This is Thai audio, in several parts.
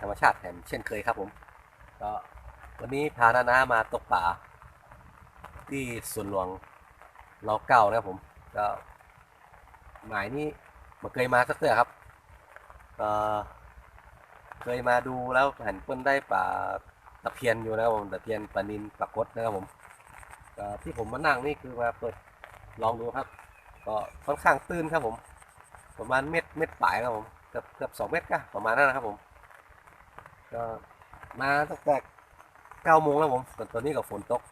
ธรรมชาติแถมเช่นเคยครับผม ก็วันนี้พานานามาตกป่า ที่สวนหลวงรอเก้านะครับผม ก็หมายนี้มาเคยมาสักเทื่อครับก็เคยมาดูแล้วเห็นเปิ้นได้ป่าตะเพียนอยู่นะครับผมตะเพียนปลานินปลากดนะครับผมที่ผมมานั่งนี่คือมาเปิดลองดูครับ ก็ค่อนข้างตื้นครับผม ประมาณเม็ดเม็ดปลายครับผมเกือบเกือบสองเม็ดก็ประมาณนั้นนะครับผม ก็มาตั้งแต่เก้าโมงแล้วผมตตอนนี้ก็ฝนตก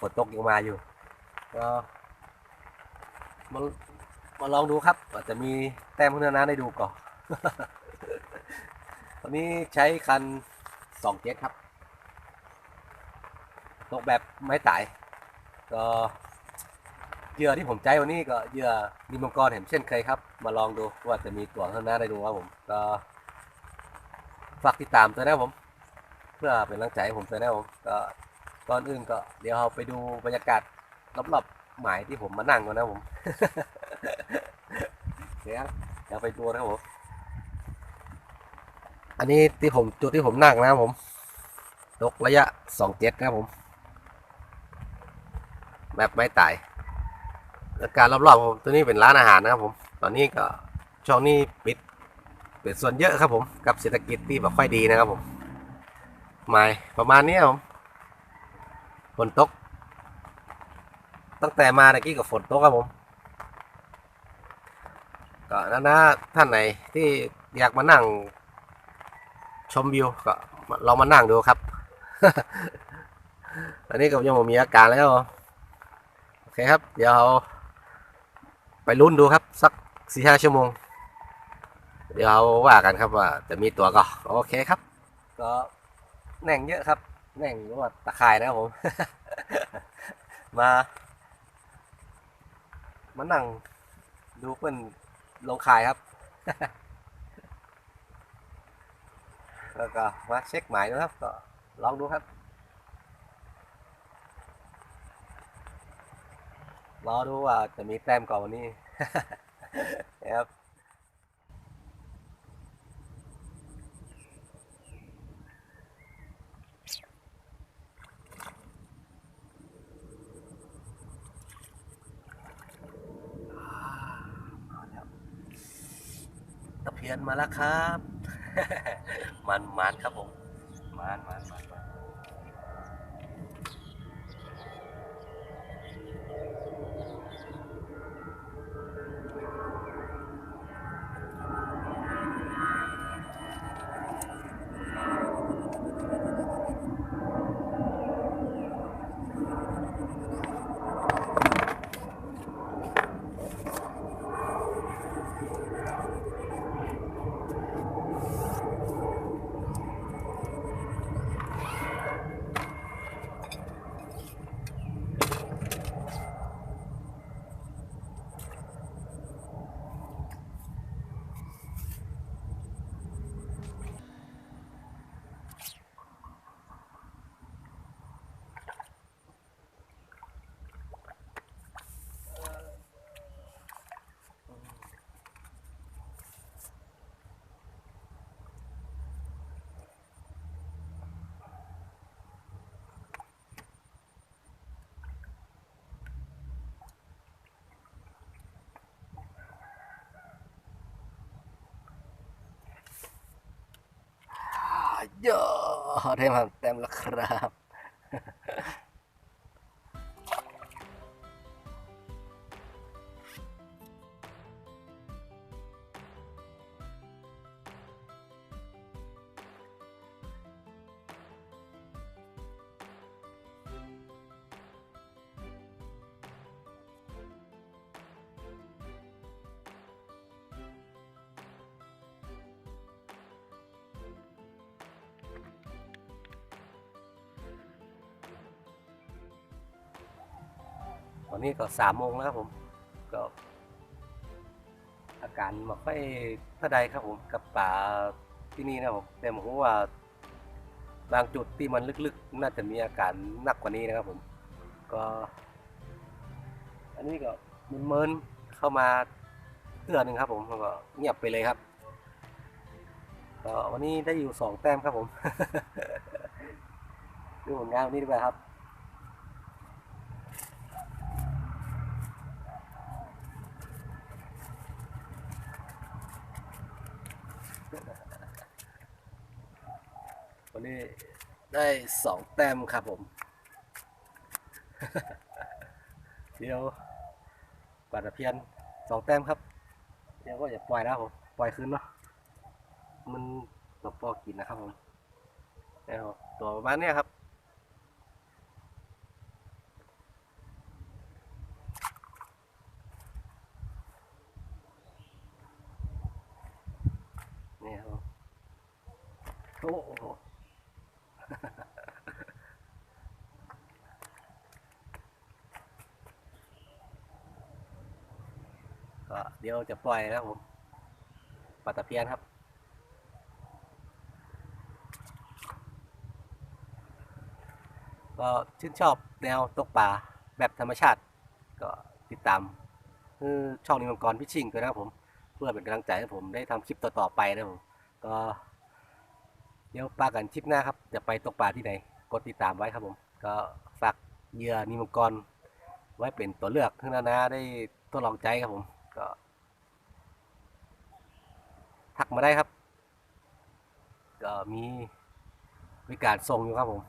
ฝนตกยังมาอยู่ ก็มามาลองดูครับ อาจจะมีแต้มพัฒนาได้ดูก่อน ตอนนี้ใช้คันสองเจ็ดครับ ตกแบบไม้ไต่ก็เหยื่อที่ผมใจวันนี้ก็เหยื่อนิมมังกรเห็นเช่นเคยครับ มาลองดูว่าจะมีตัวพัฒนาได้ดูครับผมก็ ฝากติดตามตัวนะผม เพื่อเป็นกำลังใจให้ผมตัวนะผมก็ก่อนอื่นก็เดี๋ยวเราไปดูบรรยากาศรอบๆหมายที่ผมมานั่งก่อนนะผมเดี๋ยวเดี๋ยวไปดูนะผมอันนี้ที่ผมจุดที่ผมนั่งนะผมตกระยะสองเจ็ดนะผมแบบไม่ตายบรรยากาศรอบๆผมตัวนี้เป็นร้านอาหารนะครับผม ตอนนี้ก็ช่วงนี้ปิด เป็นส่วนเยอะครับผมกับเศรษฐกิจที่แบบค่อยดีนะครับผมหมายประมาณนี้ครับผมฝนตก ตั้งแต่มาตะกี้กับฝนตกครับผมก็นะนะท่านไหนที่อยากมานั่ง ชมวิวก็ลองมานั่งดูครับ อันนี้ก็ยังมีอาการแล้วโอเคครับ เดี๋ยวไปลุ้นดูครับ สักสี่ห้าชั่วโมง เดี๋ยวเราว่ากันครับว่าจะมีตัวก็โอเคครับ ก็แหน่งเยอะครับแหน่งรือว่าตะข่ายนะครับผม มา มานั่งดูเพื่อนลงขายครับ แล้วก็มาเช็คหมายดูครับ ก็ลองดูครับรอดูว่าจะมีแต้มก่อนวันนี้ นะครับตะเพียนมาแล้วครับ มันมันครับผมมันมันมันมันอ่า เยอะได้มาเต็มแล้วครับ วันนี้ก็สามโมงแล้วครับผม ก็อาการมาค่อยเท่าใดครับผมกับป่าที่นี่นะครับผมแต่ผมว่าบางจุดที่มันลึกๆ น่าจะมีอาการหนักกว่านี้นะครับผม ก็ อันนี้ก็เมินๆเข้ามาเตือนหนึ่งครับผมแล้วก็เงียบไปเลยครับก็วันนี้ได้อยู่สองแต้มครับผม ดูผลงานวันนี้ดีกว่าครับ นนี้ได้สองแต้มครับผม เดี๋ยวปลาตะเพียนสองแต้มครับ เดี๋ยวก็อย่าปล่อยแล้วผมปล่อยคืนเนาะมันตบปอกินนะครับผมแล้วตัวประมาณเนี้ยครับนี่ครับโอ้ ก็เดี๋ยวจะปล่อยนะครับผมปลาตะเพียนครับก็ชื่นชอบแนวตกปลาแบบธรรมชาติ ก็ติดตามช่องนิมมังกรพิชชิงด้วยนะครับผม เพื่อเป็นกำลังใจให้ผมได้ทำคลิปต่อๆไปนะครับผมก็ เดี๋ยวปลากันคลิปหน้าครับ จะไปตกปลาที่ไหน กดติดตามไว้ครับผม ก็ฝากเหยื่อนิมกร ไว้เป็นตัวเลือกให้นานาได้ทดลองใจครับผม ก็ทักมาได้ครับ ก็มีบริการส่งอยู่ครับผม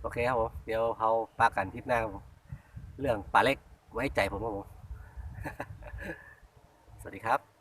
โอเคครับผม เดี๋ยวเขาปากันทิปหน้าครับผม เรื่องปลาเล็กไว้ใจผมครับผม สวัสดีครับ